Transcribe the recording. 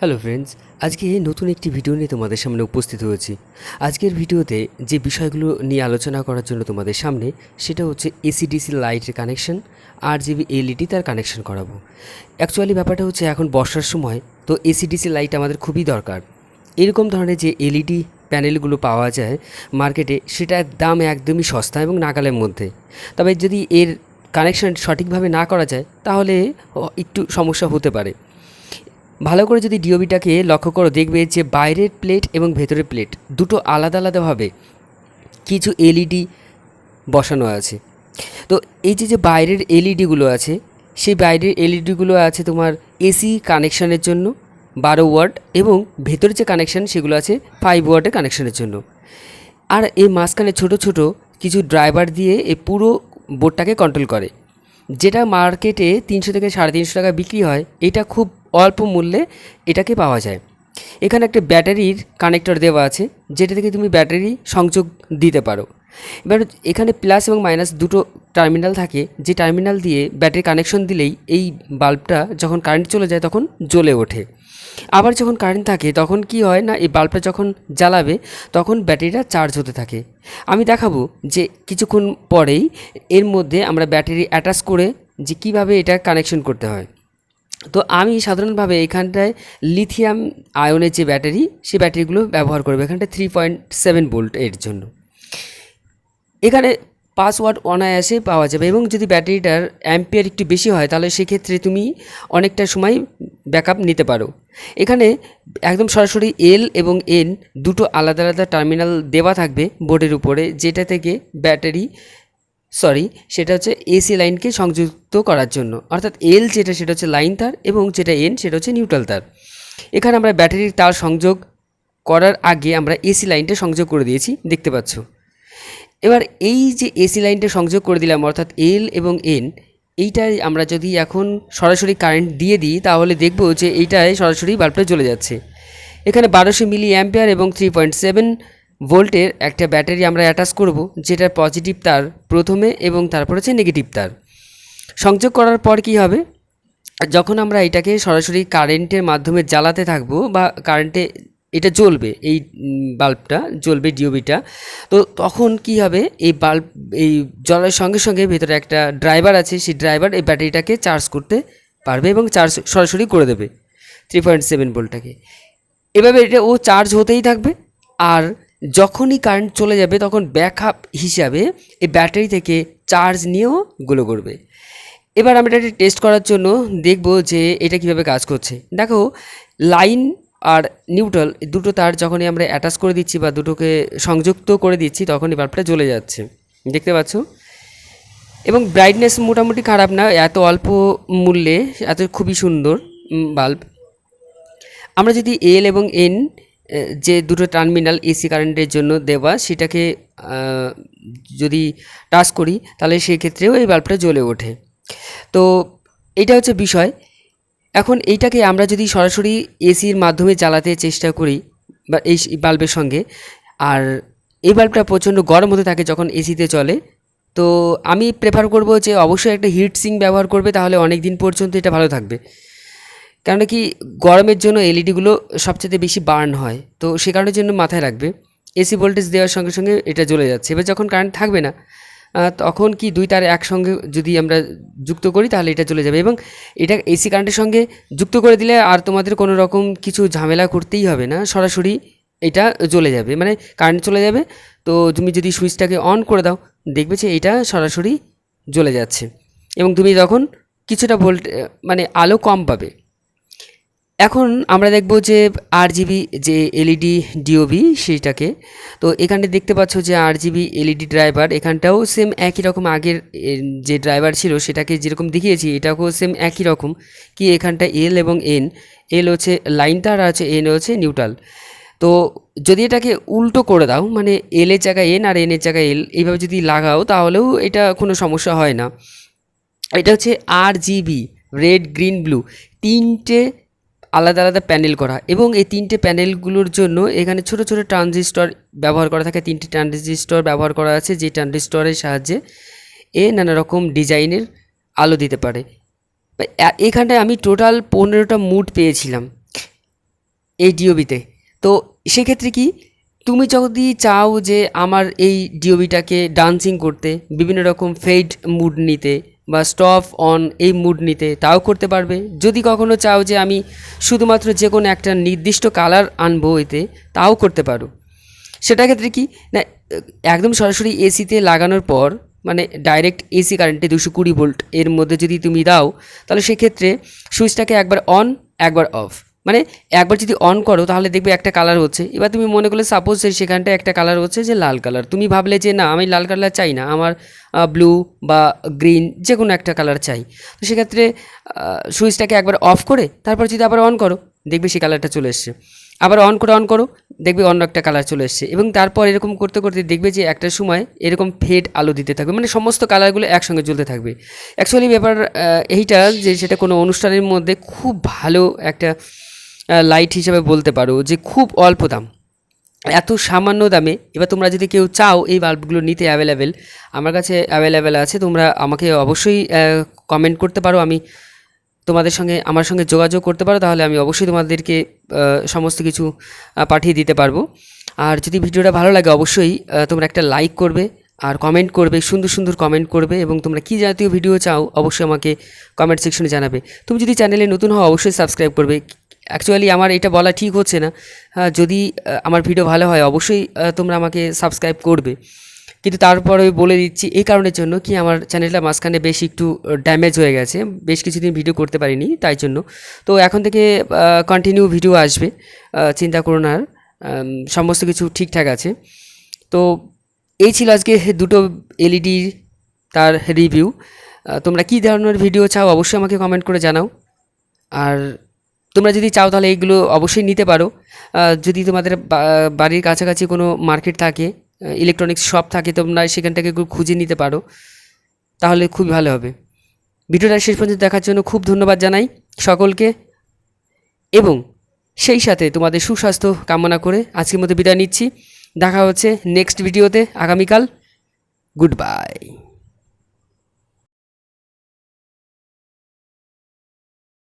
Hello friends, আজকে নতুন একটি ভিডিও নিয়ে তোমাদের সামনে উপস্থিত হয়েছি। আজকের ভিডিওতে যে বিষয়গুলো নিয়ে আলোচনা করার জন্য তোমাদের সামনে, সেটা হচ্ছে এসিডিসি লাইটের কানেকশন আর জিবি এলইডি তার কানেকশন করাবো। অ্যাকচুয়ালি ব্যাপারটা হচ্ছে এখন বর্ষার সময়, তো এসিডিসি লাইট আমাদের খুবই দরকার। এরকম ধরনের যে এলইডি প্যানেলগুলো পাওয়া যায় মার্কেটে সেটার দাম একদমই সস্তা এবং নাগালের মধ্যে। তবে যদি এর কানেকশন সঠিকভাবে না করা যায়, তাহলে একটু সমস্যা হতে পারে। ভালো করে যদি ডিওবিটাকে লক্ষ্য করো, দেখবে যে বাইরের প্লেট এবং ভেতরের প্লেট দুটো আলাদা আলাদাভাবে কিছু এলইডি বসানো আছে। তো এই যে যে বাইরের এলইডিগুলো আছে, সেই বাইরের এলইডিগুলো আছে তোমার এসি কানেকশানের জন্য বারো ওয়াট এবং ভেতরে যে কানেকশান সেগুলো আছে ফাইভ ওয়াটের কানেকশানের জন্য। আর এই মাঝখানে ছোট ছোট কিছু ড্রাইভার দিয়ে এই পুরো বোর্ডটাকে কন্ট্রোল করে, যেটা মার্কেটে তিনশো থেকে সাড়ে তিনশো টাকা বিক্রি হয়, এটা খুব অল্প মূল্যে এটাকে পাওয়া যায়। এখানে একটা ব্যাটারির কানেক্টর দেওয়া আছে, যেটা থেকে তুমি ব্যাটারি সংযোগ দিতে পারো। এবার এখানে প্লাস এবং মাইনাস দুটো টার্মিনাল থাকে, যে টার্মিনাল দিয়ে ব্যাটারি কানেকশন দিলেই এই বাল্বটা যখন কারেন্ট চলে যায় তখন জ্বলে ওঠে। আবার যখন কারেন্ট থাকে তখন কি হয় না, এই বাল্বটা যখন জ্বালাবে তখন ব্যাটারিটা চার্জ হতে থাকে। আমি দেখাবো যে কিছুক্ষণ পরেই এর মধ্যে আমরা ব্যাটারি অ্যাটাচ করে যে কীভাবে এটা কানেকশন করতে হয়। তো আমি সাধারণভাবে এখানটায় লিথিয়াম আয়নের যে ব্যাটারি সে ব্যাটারিগুলো ব্যবহার করব। এখানটায় থ্রি পয়েন্ট সেভেন ভোল্ট এর জন্য। এখানে পাঁচ ওয়াট অনায়াসে পাওয়া যাবে এবং যদি ব্যাটারিটার অ্যাম্পিয়ার একটু বেশি হয়, তাহলে সেক্ষেত্রে তুমি অনেকটা সময় ব্যাকআপ নিতে পারো। এখানে একদম সরাসরি এল এবং এন দুটো আলাদা আলাদা টার্মিনাল দেওয়া থাকবে বোর্ডের উপরে, যেটা থেকে ব্যাটারি সরি সেটা হচ্ছে এসি লাইনকে সংযুক্ত করার জন্য। অর্থাৎ এল যেটা, সেটা হচ্ছে লাইন তার এবং যেটা এন সেটা হচ্ছে নিউট্রাল তার। এখানে আমরা ব্যাটারির তার সংযোগ করার আগে আমরা এসি লাইনটা সংযোগ করে দিয়েছি, দেখতে পাচ্ছ। এবার এই যে এসি লাইনটা সংযোগ করে দিলাম, অর্থাৎ এল এবং এন এইটাই আমরা যদি এখন সরাসরি কারেন্ট দিয়ে দিই, তাহলে দেখব যে এইটায় সরাসরি বাল্বটা জ্বলে যাচ্ছে। এখানে বারোশো মিলি অ্যাম্পিয়ার এবং থ্রি পয়েন্ট সেভেন ভোল্টের একটা ব্যাটারি আমরা অ্যাটাচ করব যেটার পজিটিভ তার প্রথমে এবং তারপর হচ্ছে নেগেটিভ তার। সংযোগ করার পর কি হবে? যখন আমরা এটাকে সরাসরি কারেন্টের মাধ্যমে জ্বালাতে থাকব বা কারেন্টে এটা জ্বলবে, এই বাল্বটা, জ্বলবে ডিওবিটা তো তখন কি হবে? এই বাল্ব, এই জ্বলার সঙ্গে সঙ্গে ভেতরে একটা ড্রাইভার আছে, সেই ড্রাইভার এই ব্যাটারিটাকে চার্জ করতে পারবে এবং চার্জ সরাসরি করে দেবে থ্রি পয়েন্ট সেভেন ভোল্টটাকে। এভাবে এটা ও চার্জ হতেই থাকবে, আর যখনই কারেন্ট চলে যাবে, তখন ব্যাকআপ হিসাবে এই ব্যাটারি থেকে চার্জ নিয়েও গুলো করবে। এবার আমরা এটা টেস্ট করার জন্য দেখব যে এটা কীভাবে কাজ করছে। দেখো লাইন আর নিউট্রাল দুটো তার যখনই আমরা অ্যাটাচ করে দিচ্ছি বা দুটোকে সংযুক্ত করে দিচ্ছি, তখনই বাল্বটা জ্বলে যাচ্ছে। দেখতে পাচ্ছ? এবং ব্রাইটনেস মোটামুটি খারাপ না, এত অল্প মূল্যে, এত খুবই সুন্দর বাল্ব আমরা যদি এল এবং এন যে দুটো টার্মিনাল এসি কারেন্টের জন্য দেওয়া সেটাকে যদি টাচ করি তাহলে সেই ক্ষেত্রেও এই বাল্বটা জ্বলে ওঠে। তো এটা হচ্ছে বিষয়। এখন এইটাকে আমরা যদি সরাসরি এসির মাধ্যমে জ্বালাতে চেষ্টা করি বা এই বাল্বের সঙ্গে, আর এই বাল্বটা প্রচণ্ড গরম হতে থাকে যখন এসিতে চলে, তো আমি প্রেফার করব যে অবশ্যই একটা হিট সিং ব্যবহার করবে, তাহলে অনেক দিন পর্যন্ত এটা ভালো থাকবে। কারণ কি গরমের জন্য এলইডিগুলো সবচেয়ে বেশি বার্ন হয়। তো সে কারণের জন্য মাথায় রাখবে। এসি ভোল্টেজ দেওয়ার সঙ্গে সঙ্গে এটা জ্বলে যাচ্ছে। এবার যখন কারেন্ট থাকবে না তখন কি দুই তার একসঙ্গে যদি আমরা যুক্ত করি, তাহলে এটা চলে যাবে। এবং এটা এসি কারেন্টের সঙ্গে যুক্ত করে দিলে আর তোমাদের কোনো রকম কিছু ঝামেলা করতেই হবে না। সরাসরি এটা জ্বলে যাবে। মানে কারেন্ট চলে যাবে। তো তুমি যদি সুইচটাকে অন করে দাও, দেখবে যে এটা সরাসরি জ্বলে যাচ্ছে। এবং তুমি তখন কিছুটা ভোল্ট মানে আলো কম পাবে এখন আমরা দেখব যে আর জিবি যে এলইডি ডিওবি সেইটাকে, তো এখানে দেখতে পাচ্ছ যে আর জিবি এলইডি ড্রাইভার এখানটাও সেম একই রকম আগের যে ড্রাইভার ছিল সেটাকে যেরকম দেখিয়েছি, এটাকেও সেম একই রকম, কি এখানটা এল এবং এন এল হচ্ছে লাইন তার আছে এন হচ্ছে নিউট্রাল তো যদি এটাকে উল্টো করে দাও মানে এল এর জায়গায় এন আর এন এর জায়গায় এল এইভাবে যদি লাগাও তাহলেও এটা কোনো সমস্যা হয় না। এটা হচ্ছে R GB red green blue তিনটে আলাদা আলাদা প্যানেল করা। এবং এই তিনটে প্যানেলগুলোর জন্য এখানে ছোট ছোট ট্রানজিস্টর ব্যবহার করা থাকে। তিনটে ট্রানজিস্টর ব্যবহার করা আছে যে ট্রানজিস্টরের সাহায্যে এ নানা রকম ডিজাইনের আলো দিতে পারে। এ- এখানটায় আমি টোটাল পনেরোটা মুড পেয়েছিলাম এই ডিওবিতে তো সেক্ষেত্রে কি, তুমি যদি চাও যে আমার এই ডিওবিটাকে ডান্সিং করতে, বিভিন্ন রকম ফেড মুড নিতে বা স্টপ অন এই মুড নিতে তাও করতে পারবে। যদি কখনো চাও যে আমি শুধুমাত্র যে কোনো একটা নির্দিষ্ট কালার আনব এতে, তাও করতে পারো। সেটা ক্ষেত্রে কি? না, একদম সরাসরি এসিতে লাগানোর পর মানে ডাইরেক্ট এসি কারেন্টে দুশো কুড়ি ভোল্ট এর মধ্যে যদি তুমি দাও, তাহলে সেক্ষেত্রে সুইচটাকে একবার অন একবার অফ মানে একবার যদি অন করো, তাহলে দেখবে একটা কালার হচ্ছে। এবার তুমি মনে করলে সাপোজ সেখানটায় একটা কালার হচ্ছে যে লাল কালার তুমি ভাবলে যে, না, আমি লাল কালার চাই না। আমার ব্লু বা গ্রিন যে কোনো একটা কালার চাই। তো সেক্ষেত্রে সুইচটাকে একবার অফ করে, তারপর যদি আবার অন করো, দেখবে সেই কালারটা চলে এসছে। আবার অন করে অন করো, দেখবে অন্য একটা কালার চলে এসছে। এবং তারপর এরকম করতে করতে দেখবে যে একটা সময় এরকম ফেড আলো দিতে থাকবে। মানে সমস্ত কালারগুলো একসঙ্গে জ্বলতে থাকবে। অ্যাকচুয়ালি ব্যাপার এইটা যে, সেটা কোনো অনুষ্ঠানের মধ্যে খুব ভালো একটা লাইট হিসেবে বলতে পারো যে খুব অল্প দাম। এত সামান্য দামে, এবার তোমরা যদি কেউ চাও এই বাল্বগুলো নিতে অ্যাভেলেবেল আমার কাছে অ্যাভেলেবেল আছে, তোমরা আমাকে অবশ্যই কমেন্ট করতে পারো, আমি তোমাদের সঙ্গে, আমার সঙ্গে যোগাযোগ করতে পারো, তাহলে আমি অবশ্যই তোমাদেরকে সমস্ত কিছু পাঠিয়ে দিতে পারব। আর যদি ভিডিওটা ভালো লাগে, অবশ্যই তোমরা একটা লাইক করবে, আর কমেন্ট করবে, সুন্দর সুন্দর কমেন্ট করবে, এবং তোমরা কী জাতীয় ভিডিও চাও, অবশ্যই আমাকে কমেন্ট সেকশনে জানাবে। তুমি যদি চ্যানেলে নতুন হও, অবশ্যই সাবস্ক্রাইব করবে অ্যাকচুয়ালি আমার এটা বলা ঠিক হচ্ছে না। আহ, যদি আমার ভিডিও ভালো হয় অবশ্যই তোমরা আমাকে সাবস্ক্রাইব করবে। কিন্তু তারপরে বলে দিচ্ছি এই কারণের জন্য কি আমার চ্যানেলটা মাঝখানে বেশ একটু ড্যামেজ হয়ে গেছে। বেশ কিছুদিন ভিডিও করতে পারিনি তাই জন্য। তো এখন থেকে কন্টিনিউ ভিডিও আসবে চিন্তা করো না আর সমস্ত কিছু ঠিকঠাক আছে। তো এই ছিল আজকে দুটো এলইডি তার রিভিউ তোমরা কী ধরনের ভিডিও চাও অবশ্যই আমাকে কমেন্ট করে জানাও। আর তোমরা যদি চাও তাহলে এইগুলো অবশ্যই নিতে পারো। যদি তোমাদের বাড়ির কাছাকাছি কোনো মার্কেট থাকে ইলেকট্রনিক্স শপ থাকে, তোমরা সেখান থেকে খুঁজে নিতে পারো। তাহলে খুবই ভালো হবে। ভিডিওটা শেষ পর্যন্ত দেখার জন্য খুব ধন্যবাদ জানাই সকলকে এবং সেই সাথে তোমাদের সুস্বাস্থ্য কামনা করে আজকের মতো বিদায় নিচ্ছি। দেখা হচ্ছে নেক্সট ভিডিওতে আগামীকাল গুড বাই